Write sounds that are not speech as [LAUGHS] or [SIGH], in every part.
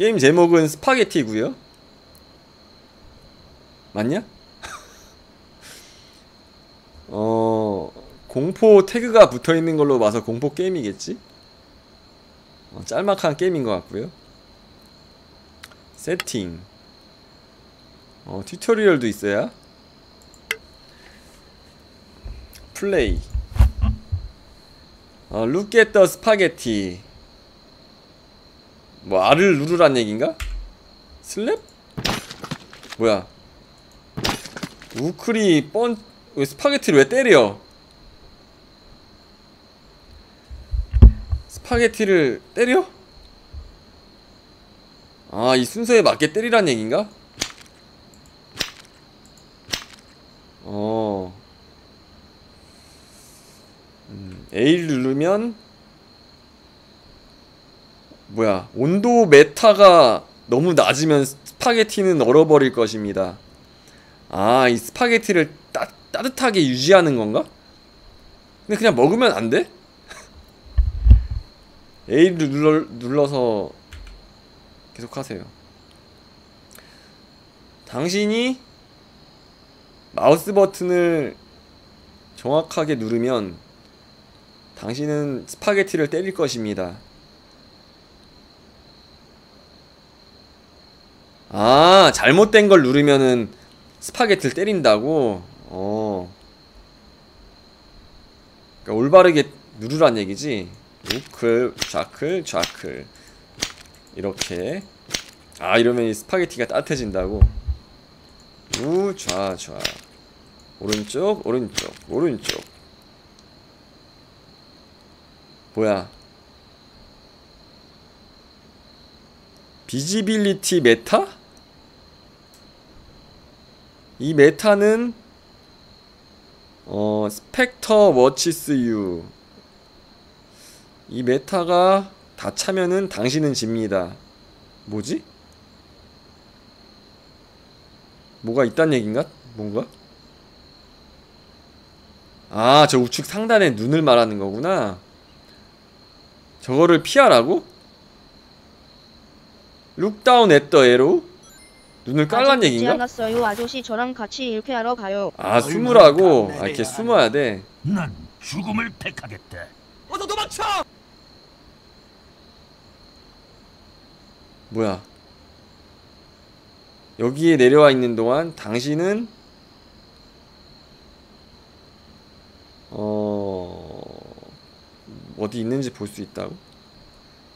게임 제목은 스파게티고요? 맞냐? [LAUGHS] 어... 공포 태그가 붙어있는 걸로 봐서 공포 게임이겠지? 어, 짤막한 게임인 것 같고요. 세팅. 어, 튜토리얼도 있어야? 플레이. 어, at the spaghetti 뭐 알을 누르란 얘긴가? 슬랩? 뭐야 우클이 뻔... 왜 스파게티를 왜 때려? 스파게티를 때려? 아, 이 순서에 맞게 때리란 얘긴가? 어. 음, A를 누르면 뭐야 온도 메타가 너무 낮으면 스파게티는 얼어버릴 것입니다 아 이 스파게티를 따, 따뜻하게 유지하는 건가? 근데 그냥 먹으면 안 돼? [LAUGHS] A를 눌러, 눌러서 계속 하세요 당신이 마우스 버튼을 정확하게 누르면 당신은 스파게티를 때릴 것입니다 아 잘못된 걸 누르면은 스파게티를 때린다고? 어. 그러니까 올바르게 누르란 얘기지? 우클 좌클 좌클. 이렇게. 아 이러면 이 스파게티가 따뜻해진다고? 우좌좌. 오른쪽 오른쪽 오른쪽. 뭐야? 비지빌리티 메타? 이 메타는 어 스펙터 워치스 유. 이 메타가 다 차면은 당신은 집니다. 뭐지? 뭐가 있단 얘긴가? 뭔가? 아, 저 우측 상단에 눈을 말하는 거구나. 저거를 피하라고? 룩다운 앳더 에로? 눈을 깔란 얘긴가? 않았어요. 아저씨 저랑 같이 일패하러 가요. 아 숨으라고? 아 이렇게 숨어야 돼 난 죽음을 택하겠다. 어서 도망쳐! 뭐야 여기에 내려와 있는 동안 당신은 어... 어디 있는지 볼 수 있다고?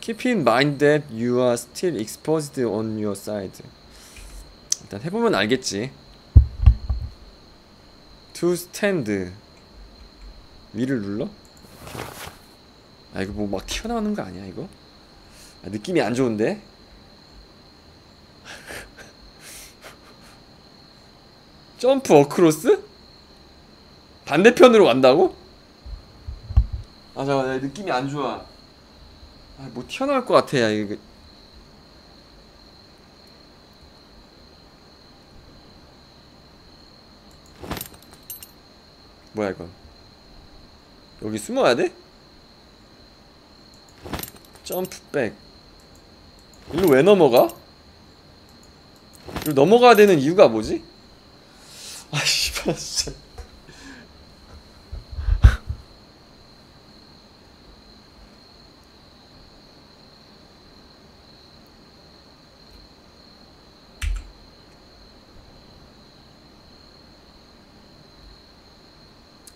Keep in mind that you are still exposed on your side 일단 해보면 알겠지 To stand 위를 눌러? 아 이거 뭐 막 튀어나오는 거 아니야 이거? 아, 느낌이 안 좋은데? [LAUGHS] 점프 어크로스? 반대편으로 간다고? 아 잠깐 나 느낌이 안 좋아 아뭐 튀어나올 것 같아 야 이거 뭐야 이건 여기 숨어야 돼? 점프백 일로 왜 넘어가? 일로 넘어가야 되는 이유가 뭐지? 아씨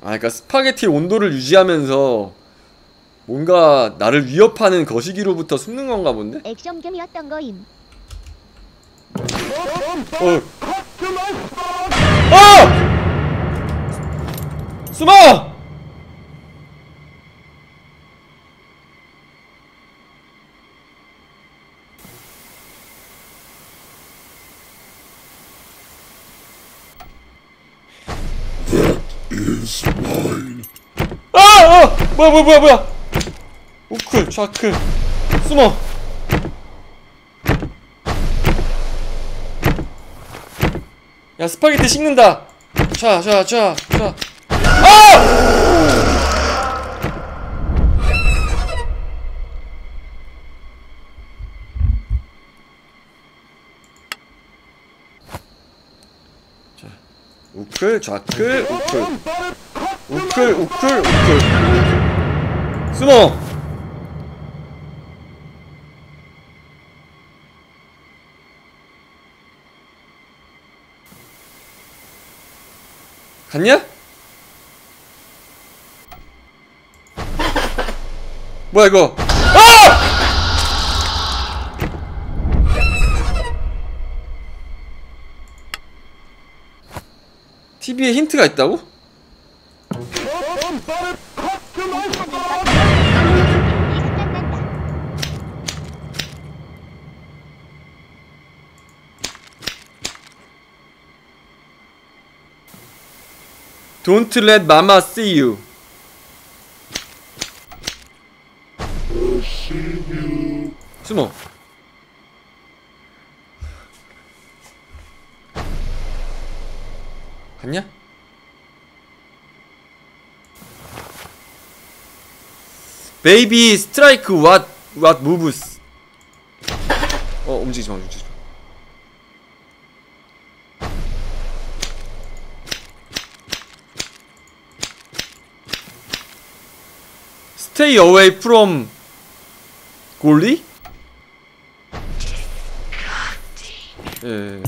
아 그러니까 스파게티 온도를 유지하면서 뭔가 나를 위협하는 거시기로부터 숨는 건가 본데? 액션gem이었던 거임. 어. 어! 숨어! 아! 아! 뭐야 뭐야 뭐야 뭐야 우클 좌클 숨어 야 스파게티 식는다 쏴쏴쏴쏴 아! 우클 좌클 우클 우클 우클 우클 숨어 갔냐? 뭐야 이거 아! TV에 힌트가 있다고? Don't let mama see you. 숨어. 갔냐? Baby strike what what moves? 어 움직이지 마 움직이지 마. Stay away from 골리? 예,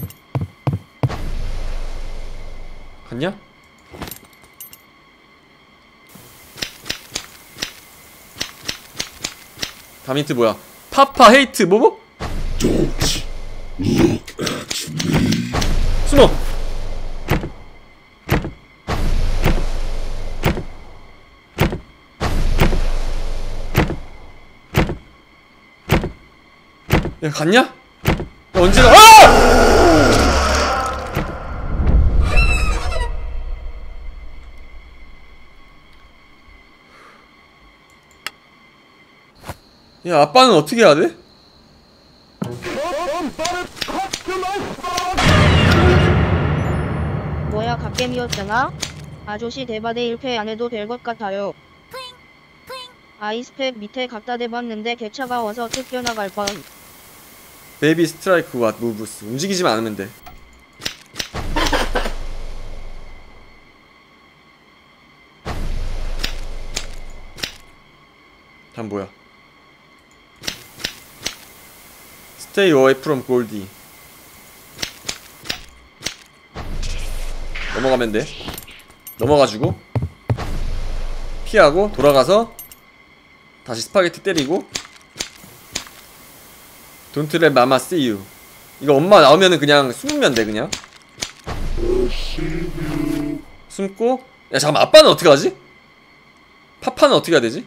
다음 힌트 뭐야? 파파 헤이트 뭐뭐? 숨어! 야 갔냐? 야, 언제 가? 아! 야 아빠는 어떻게 해야 돼? 뭐야 갓겜이었잖아? 아저씨 대바대 1패 안 해도 될 것 같아요. 아이스팩 밑에 갖다 대봤는데 개차가 와서 뜯겨나갈 뻔. 베이비 스트라이크 왓 무브스 움직이지만 않으면 돼 [LAUGHS] 다음 뭐야 Stay away from 골디 넘어가면 돼 넘어가지고 피하고 돌아가서 다시 스파게티 때리고 Don't let mama see you. 이거 엄마 나오면은 그냥 숨으면 돼 그냥. 숨고. 야 잠깐만 아빠는 어떻게 하지? 파파는 어떻게 해야 되지?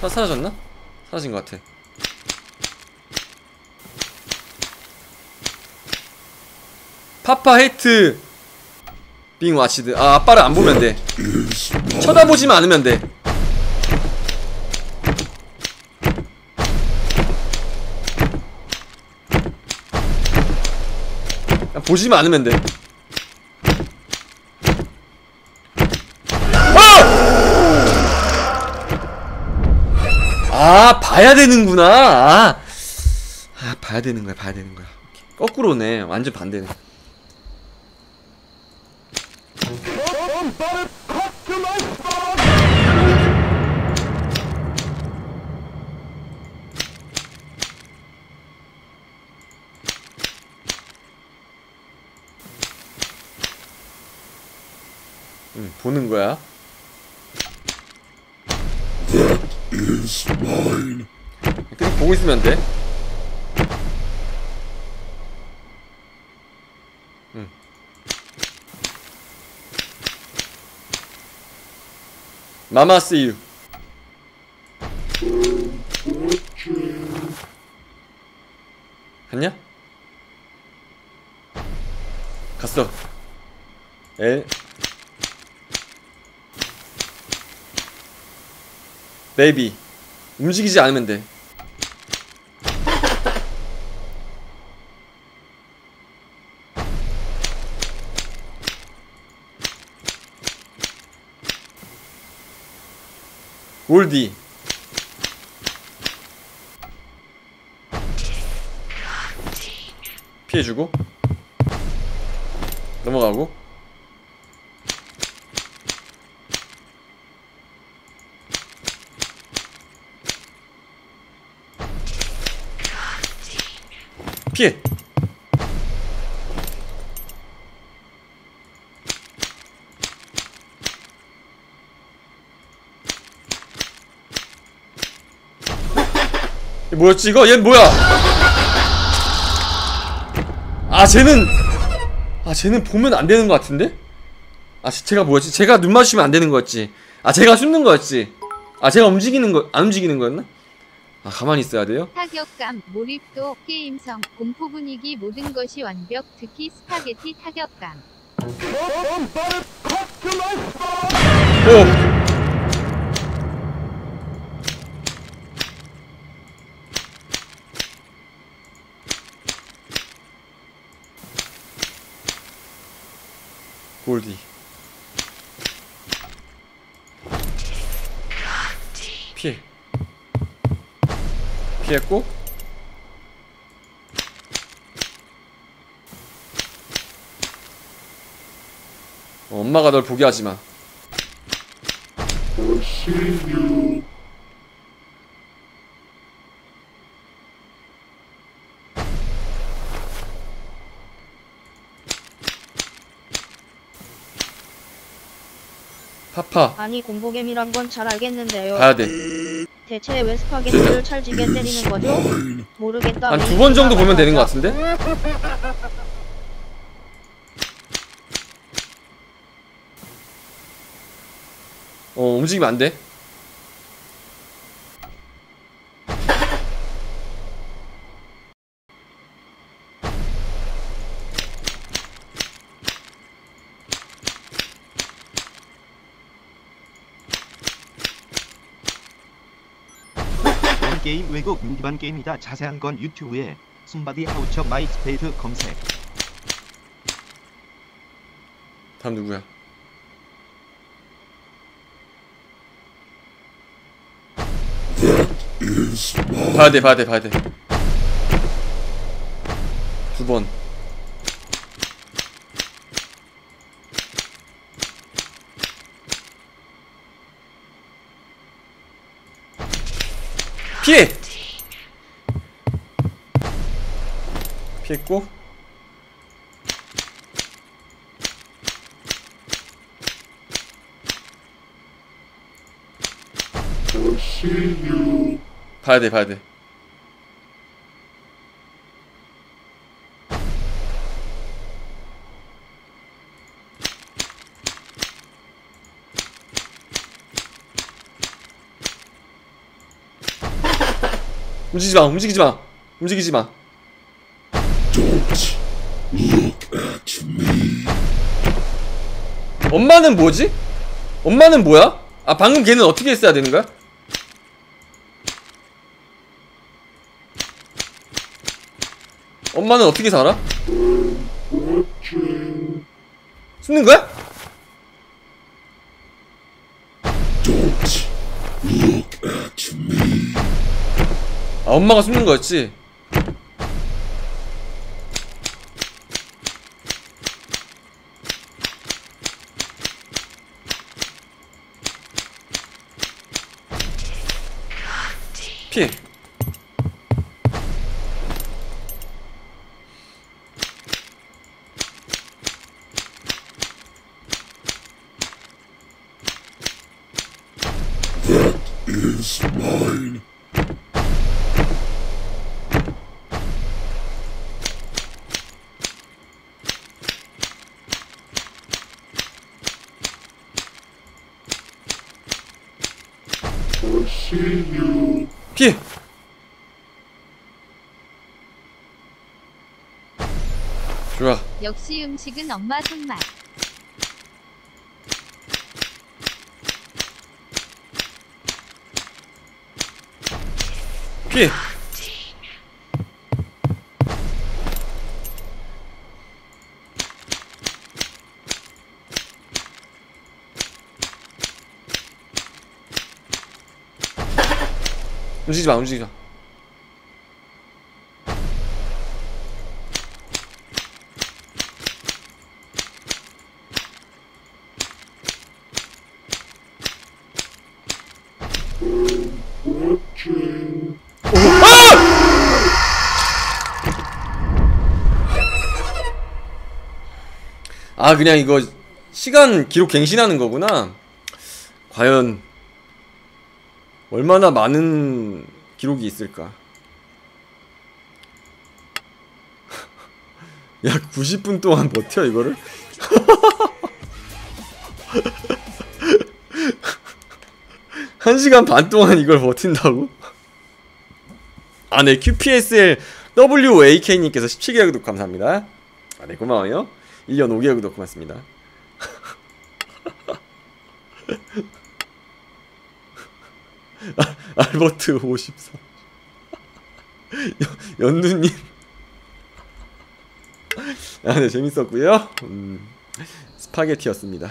사 사라졌나? 사라진 것 같아. 파파 헤이트 빙 와치드. 아 아빠를 안 보면 돼. 쳐다보지만 않으면 돼. 보지만 않으면 돼. 아! 아, 봐야 되는구나. 아, 아 봐야 되는 거야, 봐야 되는 거야. 거꾸로네. 완전 반대네. 응, 보는 거야. 그냥 보고 있으면 돼. 마마 see you. 갔냐? 갔어. 에. 베이비 움직이지 않으면 돼 골디. 피해주고. 넘어가고. 피해 뭐였지 이거? 얘 뭐야? 아 쟤는 아 쟤는 보면 안 되는 것 같은데? 아 제- 제가 뭐였지? 제가 눈 마주치면 안 되는 거였지 아 제가 숨는 거였지 아 제가 움직이는 거 안 움직이는 거였나? 아 가만히 있어야 돼요? 타격감, 몰입도, 게임성, 공포 분위기 모든 것이 완벽, 특히 스파게티 타격감. 오! 골디. 피해. 피했고? 어, 엄마가 널 보게 하지마 파파 아니 공보겜이란 건 잘 알겠는데요. 가야 돼 대체 왜 스파게티를 찰지게 때리는 거죠? 모르겠다. 한 두 번 정도 보면 되는 것 같은데? 어 움직이면 안 돼. 게임 외국 무기반 게임이다. 자세한 건 유튜브에 숨바디 하우처 마이스페이스 검색. 다음 누구야? 봐야 돼, 봐야 돼, 봐야 돼. 두 번. 피해! 피했고 봐야 돼, 봐야 돼. 움직이지 마, 움직이지 마, 움직이지 마. 엄마는 뭐지? 엄마는 뭐야? 아 방금 걔는 어떻게 했어야 되는 거야? 엄마는 어떻게 살아? 숨는 거야? 아 엄마가 숨는 거였지? 피해 피해 좋아 역시 음식은 엄마 손맛. 피해 움직이지 마 움직이지 마 아 그냥 이거 시간 기록 갱신하는 거구나 과연 얼마나 많은 기록이 있을까 [LAUGHS] 야 90분 동안 버텨 이거를? [LAUGHS] 한시간반 동안 이걸 버틴다고? 아, 네, QPSL WAK님께서 17개월 구독 감사합니다. 아, 네, 고마워요. 1년 5개월 구독 고맙습니다. 아, [LAUGHS] 알버트 54. 연두님. 아, 네, 재밌었고요 음, 스파게티였습니다.